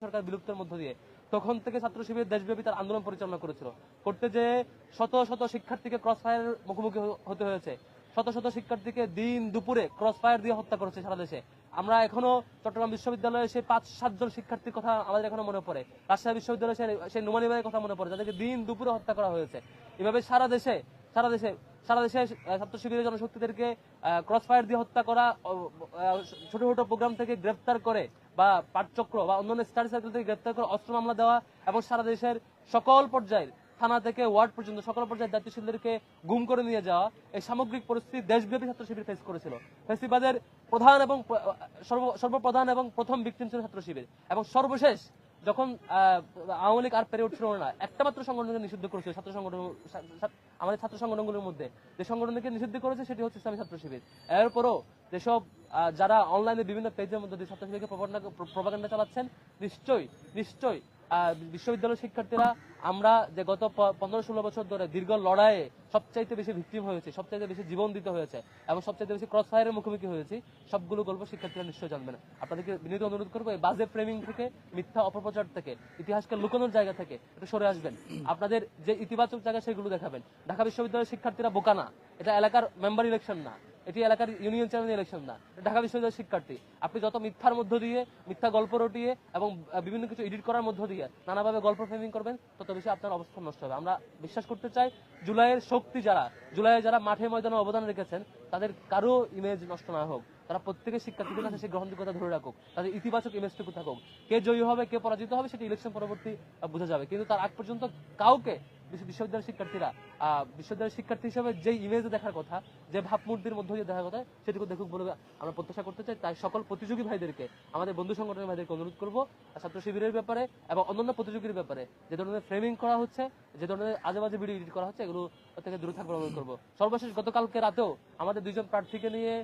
সরকার বিলুপ্তের মধ্য দিয়ে। তখন থেকে ছাত্র শিবির দেশব্যাপী তার আন্দোলন পরিচালনা করেছিল। করতে যে শত শত শিক্ষার্থীকে ক্রস ফায়ার মুখোমুখি হতে হয়েছে, শত শত শিক্ষার্থীকে দিন দুপুরে ক্রস ফায়ার দিয়ে হত্যা করেছে সারা দেশে। আমরা এখনও চট্টগ্রাম বিশ্ববিদ্যালয়ে সেই পাঁচ সাতজন শিক্ষার্থীর কথা আমাদের এখনও মনে পড়ে। রাজশাহী বিশ্ববিদ্যালয়ে সেই- সেই নুমানি ভাইয়ের কথা মনে পড়ে, যাদেরকে দিন দুপুরে হত্যা করা হয়েছে। এভাবে সারা দেশে সারা দেশে সারা দেশে আহ, ছাত্র শিবিরের জনশক্তিদেরকে ক্রস ফায়ার দিয়ে হত্যা করা ছোট ছোট প্রোগ্রাম থেকে গ্রেফতার করে বা পাঠচক্র বা অন্যান্য স্টাডি সার্কেল থেকে গ্রেফতার করে অস্ত্র মামলা দেওয়া এবং সারা দেশের সকল পর্যায়ের থানা থেকে ওয়ার্ড পর্যন্ত সকল পর্যায়ের দায়িত্বশীলদেরকে গুম করে নিয়ে যাওয়া এই সামগ্রিক পরিস্থিতি দেশব্যাপী ছাত্র শিবির ফেস করেছিল। ফেসিবাদের প্রধান এবং সর্বপ্রধান এবং প্রথম ভিকটিম ছিল ছাত্র শিবির এবং সর্বশেষ যখন আওয়ামী লীগ আর পেরে উঠছিল না, একটা মাত্র সংগঠনকে নিষিদ্ধ করেছে ছাত্র সংগঠন আমাদের ছাত্র সংগঠনগুলোর মধ্যে, যে সংগঠনকে নিষিদ্ধ করেছে সেটি হচ্ছে ইসলামী ছাত্র শিবির। এরপরও যেসব যারা অনলাইনে বিভিন্ন পেজের মধ্যে ছাত্র শিবিরকে প্রপাগান্ডা চালাচ্ছেন, নিশ্চয়ই নিশ্চয়ই আহ, বিশ্ববিদ্যালয়ের শিক্ষার্থীরা আমরা যে গত পনেরো ষোলো বছর ধরে দীর্ঘ লড়াইয়ে সবচাইতে বেশি ভিক্টিম হয়েছে সবচাইতে বেশি জীবন দিতে হয়েছে এবং সবচাইতে বেশি ক্রস ফায়ারের মুখোমুখি হয়েছি সবগুলো গল্প শিক্ষার্থীরা নিশ্চয়ই জানবেন আপনাদেরকে বিনীত অনুরোধ করব এই বাজে ফ্রেমিং থেকে মিথ্যা অপপ্রচার থেকে ইতিহাসকে লুকানোর জায়গা থেকে একটু সরে আসবেন। আপনাদের যে ইতিবাচক জায়গা সেগুলো দেখাবেন। ঢাকা বিশ্ববিদ্যালয়ের শিক্ষার্থীরা বোকা না এটা এলাকার মেম্বার ইলেকশন না। এটি এলাকার ইউনিয়ন চেয়ারম্যান ইলেকশন না। ঢাকা বিশ্ববিদ্যালয়ের শিক্ষার্থী। আপনি যত মিথ্যার মধ্য দিয়ে, মিথ্যা গল্প রটিয়ে এবং বিভিন্ন কিছু এডিট করার মধ্য দিয়ে নানাভাবে গল্প ফ্রেমিং করবেন, তত বেশি আপনার অবস্থান নষ্ট হবে। আমরা বিশ্বাস করতে চাই, জুলাইয়ের শক্তি যারা, জুলাইয়ে যারা মাঠে ময়দানে অবদান রেখেছেন, তাদের কারও ইমেজ নষ্ট না হোক। তারা প্রত্যেকের শিক্ষার্থীদের কাছে সেই গ্রহণযোগ্যতা ধরে রাখুক। তাদের ইতিবাচক ইমেজটুকু থাকুক। কে জয়ী হবে, কে পরাজিত হবে, সেটি ইলেকশন পরবর্তী বোঝা যাবে। কিন্তু তার আগ পর্যন্ত কাউকে বিশ্ববিদ্যালয়ের শিক্ষার্থীরা বিশ্ববিদ্যালয়ের শিক্ষার্থী হিসেবে যে ইমেজ দেখার কথা, যে ভাবমূর্তির মধ্য দিয়ে দেখার কথা, সেটুকু দেখুক বলে আমরা প্রত্যাশা করতে চাই। তাই সকল প্রতিযোগী ভাইদেরকে, আমাদের বন্ধু সংগঠনের ভাইদেরকে অনুরোধ করব ছাত্র শিবিরের ব্যাপারে এবং অন্যান্য প্রতিযোগীর ব্যাপারে, যে ধরনের ফ্রেমিং করা হচ্ছে, যে ধরনের আজে বাজে ভিডিও এডিট করা হচ্ছে, এগুলো থেকে দূরে থাকবার অনুরোধ করব। সর্বশেষ, গতকালকে রাতেও আমাদের দুইজন প্রার্থীকে নিয়ে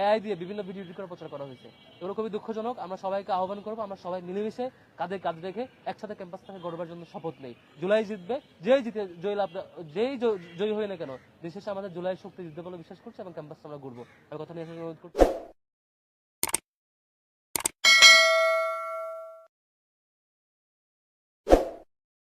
এআই দিয়ে বিভিন্ন ভিডিও এডিট প্রচার করা হয়েছে। এগুলো খুবই দুঃখজনক। আমরা সবাইকে আহ্বান করব, আমরা সবাই মিলেমিশে কাঁধে কাঁধ রেখে একসাথে ক্যাম্পাস থেকে গড়বার জন্য শপথ নেই। জুলাই জিতবে, যেই জিতে জয়ী লাভ, যেই জয়ী হয়ে না কেন বিশেষ আমাদের জুলাই শক্তি জিতবে বলে বিশ্বাস করছি এবং ক্যাম্পাসটা আমরা ঘুরবো আমি কথা নিয়ে অনুরোধ করছি।